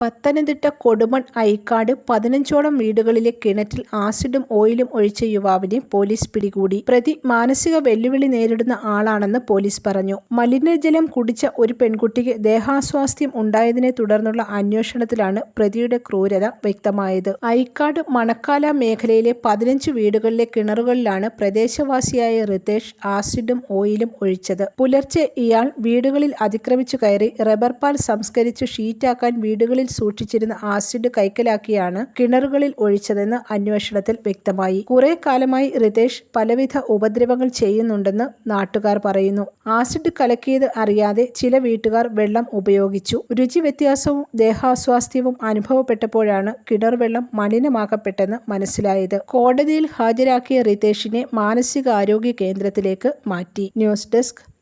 പത്തനംതിട്ട കൊടുമൺ ഐക്കാട് പതിനഞ്ചോളം വീടുകളിലെ കിണറ്റിൽ ആസിഡും ഓയിലും ഒഴിച്ച യുവാവിനെ പോലീസ് പിടികൂടി. പ്രതി മാനസിക വെല്ലുവിളി നേരിടുന്ന ആളാണെന്ന് പോലീസ് പറഞ്ഞു. മലിനജലം കുടിച്ച ഒരു പെൺകുട്ടിക്ക് ദേഹാസ്വാസ്ഥ്യം ഉണ്ടായതിനെ തുടർന്നുള്ള അന്വേഷണത്തിലാണ് പ്രതിയുടെ ക്രൂരത വ്യക്തമായത്. ഐക്കാട് മണക്കാല മേഖലയിലെ പതിനഞ്ച് വീടുകളിലെ കിണറുകളിലാണ് പ്രദേശവാസിയായ റിതേഷ് ആസിഡും ഓയിലും ഒഴിച്ചത്. പുലർച്ചെ ഇയാൾ വീടുകളിൽ അതിക്രമിച്ചു കയറി റബ്ബർ പാൽ സംസ്കരിച്ച് ഷീറ്റാക്കാൻ വീടുകളിൽ സൂക്ഷിച്ചിരുന്ന ആസിഡ് കൈക്കലാക്കിയാണ് കിണറുകളിൽ ഒഴിച്ചതെന്ന് അന്വേഷണത്തിൽ വ്യക്തമായി. കുറെ കാലമായി റിതേഷ് പലവിധ ഉപദ്രവങ്ങൾ ചെയ്യുന്നുണ്ടെന്ന് നാട്ടുകാർ പറയുന്നു. ആസിഡ് കലക്കിയത് അറിയാതെ ചില വീട്ടുകാർ വെള്ളം ഉപയോഗിച്ചു. രുചി വ്യത്യാസവും ദേഹാസ്വാസ്ഥ്യവും അനുഭവപ്പെട്ടപ്പോഴാണ് കിണർ വെള്ളം മലിനമാക്കപ്പെട്ടെന്ന് മനസ്സിലായത്. കോടതിയിൽ ഹാജരാക്കിയ റിതേഷിനെ മാനസികാരോഗ്യ കേന്ദ്രത്തിലേക്ക് മാറ്റി. News desk